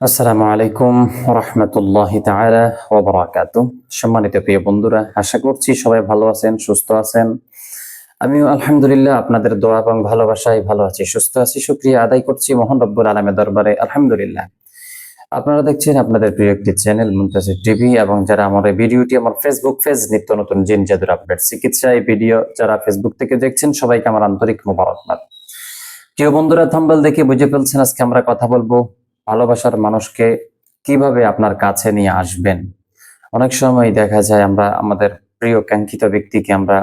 আসসালামু আলাইকুম রহমতুল্লাহ তাআলা ওয়া বারাকাতু সম্মানিত প্রিয় বন্ধুরা, আশা করছি সবাই ভালো আছেন, সুস্থ আছেন। আমিও আলহামদুলিল্লাহ আপনাদের দোয়া এবং ভালোবাসায় ভালো আছি, সুস্থ আছি, শুকরিয়া আদায় করছি মোহন রব্বুল আলমের দরবারে, আলহামদুলিল্লাহ। আপনারা দেখছেন আপনাদের প্রিয় একটি চ্যানেল মুন্তাসির টিভি এবং যারা আমার এই ভিডিওটি আমার ফেসবুক পেজ নিত্য নতুন জিন জাদুর আপডেট চিকিৎসা এই ভিডিও যারা ফেসবুক থেকে দেখছেন, সবাইকে আমার আন্তরিক মোবারকবাদ। প্রিয় বন্ধুরা থাম্বেল দেখে বুঝে ফেলছেন, আজকে আমরা কথা বলব ভালোবাসার মানুষকে কীভাবে আপনার কাছে নিয়ে আসবেন? অনেক সময় দেখা যায় আমরা, আমাদের প্রিয় কাঙ্ক্ষিত ব্যক্তিকে আমরা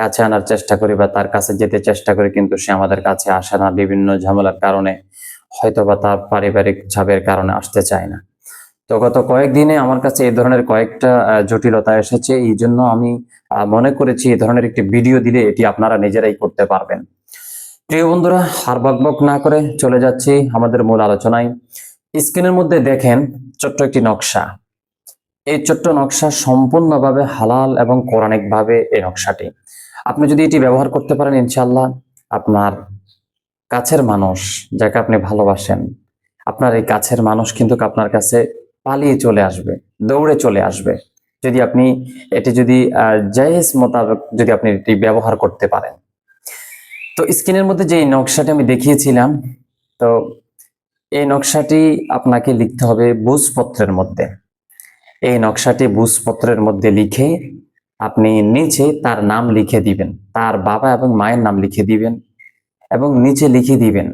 কাছে আনার চেষ্টা করি বা তার কাছে যেতে চেষ্টা করি কিন্তু সে আমাদের কাছে আসে না। বিভিন্ন ঝামেলার কারণে হয়তো বা তার পারিবারিক ছাপের কারণে আসতে চায় না। তো গত কয়েকদিনে আমার কাছে এই ধরনের কয়েকটা জটিলতা এসেছে। এই জন্য আমি মনে করেছি এই ধরনের একটি ভিডিও দিলে এটি আপনারা নিজেরাই করতে পারবেন। প্রিয় বন্ধুরা আর বকবক না করে চলে যাচ্ছি আমাদের মূল আলোচনায়। স্ক্রিনের মধ্যে দেখেন ছোট্ট একটি নকশা। এই ছোট্ট নকশা সম্পূর্ণভাবে হালাল এবং কোরআনিক ভাবে এই নকশাটি। আপনি যদি এটি ব্যবহার করতে পারেন ইনশাল্লাহ আপনার কাছের মানুষ যাকে আপনি ভালোবাসেন, আপনার এই কাছের মানুষ কিন্তু আপনার কাছে পালিয়ে চলে আসবে, দৌড়ে চলে আসবে। যদি আপনি এটি যদি জায়েজ মোতাবেক যদি আপনি এটি ব্যবহার করতে পারেন। তো স্ক্রিনের মধ্যে যে নকশাটি আমি দেখিয়েছিলাম, তো এই নকশাটি আপনাকে লিখতে হবে বুঝপত্রের মধ্যে। এই নকশাটি বুঝপত্রের মধ্যে লিখে আপনি নিচে তার নাম লিখে দিবেন, তার বাবা এবং মায়ের নাম লিখে দিবেন এবং নিচে লিখে দিবেন,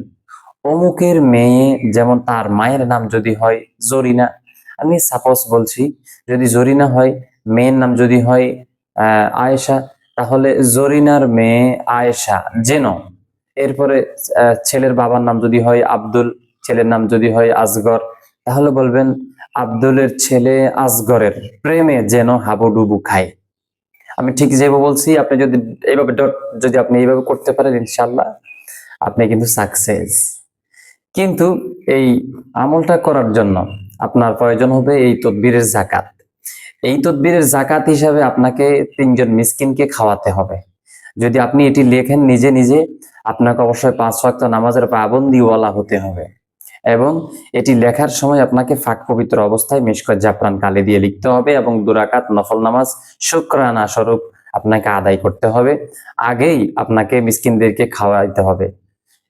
অমুকের মেয়ে যেমন তার মায়ের নাম যদি হয় জরিনা। আমি সাপোজ বলছি, যদি জরিনা হয়, মেয়ের নাম যদি হয় আয়েশা তাহলে জরিনার মেয়ে আয়েশা যেন এরপরে ছেলের বাবার নাম যদি হয় আব্দুল, ছেলের নাম যদি হয় আসগর তাহলে বলবেন আব্দুলের ছেলে আসগরের প্রেমে যেন হাবুডুবু খায়। আমি ঠিক যেভাবে বলছি, আপনি যদি এইভাবে dot যদি আপনি এইভাবে করতে পারেন ইনশাল্লাহ আপনি কিন্তু সাকসেস কিন্তু এই আমলটা করার জন্য আপনার প্রয়োজন হবে এই তদবিরের জাকাত। এই তদবিরের জাকাত হিসাবে আপনাকে তিনজন মিসকিনকে খাওয়াতে হবে। যদি আপনি এটি লেখেন নিজে নিজে, আপনাকে অবশ্যই পাঁচ ওয়াক্ত নামাজের পাবন্দিওয়ালা হতে হবে। এবং এটি লেখার সময় আপনাকে ফাঁক পবিত্র অবস্থায় মিশকত জাফরান কালি দিয়ে লিখতে হবে এবং দুরাকাত নফল নামাজ শুক্রানা স্বরূপ আপনাকে আদায় করতে হবে। আগেই আপনাকে মিসকিনদেরকে খাওয়াইতে হবে।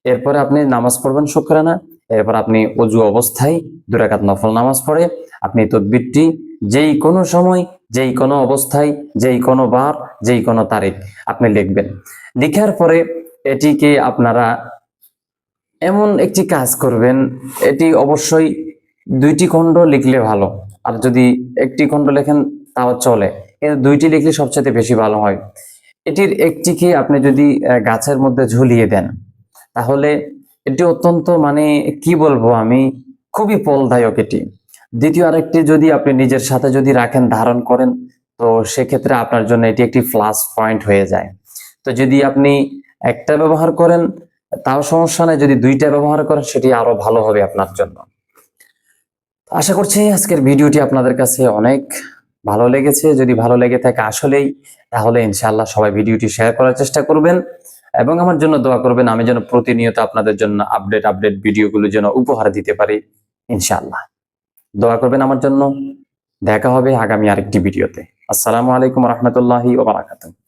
এরপরে আপনি নামাজ পড়বেন শুক্রানা, এরপর আপনি অজু অবস্থায় দুরাকাত নফল নামাজ পড়ে, আপনি তদবিরটি যেই কোনো সময়, যেই কোনো অবস্থায়, যেই কোনো বার, যেই কোনো তারিখ আপনি লিখবেন। লিখার পরে এটিকে আপনারা এমন একটি কাজ করবেন, এটি অবশ্যই দুইটি খণ্ড লিখলে ভালো। আর যদি একটি খণ্ড লেখেন, তাও চলে। কিন্তু দুইটি লিখলে সবচেয়ে বেশি ভালো হয়। এটির একটিকে আপনি যদি গাছের মধ্যে ঝুলিয়ে দেন, তাহলে এটি অত্যন্ত মানে কি বলব আমি, খুবই ফলদায়ক এটি। দ্বিতীয় আরেকটি যদি আপনি নিজের সাথে যদি রাখেন, ধারণ করেন, তো সেক্ষেত্রে আপনার জন্য এটি একটি প্লাস পয়েন্ট হয়ে যায়। তো যদি আপনি একটা ব্যবহার করেন, তাও সমস্যা নাই, যদি দুইটা ব্যবহার করেন, সেটি আরও ভালো হবে আপনার জন্য। আশা করছি আজকের ভিডিওটি আপনাদের কাছে অনেক ভালো লেগেছে। যদি ভালো লেগে থাকে আসলেই, তাহলে ইনশাআল্লাহ সবাই ভিডিওটি শেয়ার করার চেষ্টা করবেন এবং আমার জন্য দোয়া করবেন, আমি যেন প্রতিনিয়ত আপনাদের জন্য আপডেট আপডেট ভিডিওগুলো যেন উপহার দিতে পারি, ইনশাআল্লাহ। দোয়া করবেন আমার জন্য। দেখা হবে আগামী আরেকটি ভিডিওতে। আসসালামু আলাইকুম রহমতুল্লাহি ওবারাকাতুহ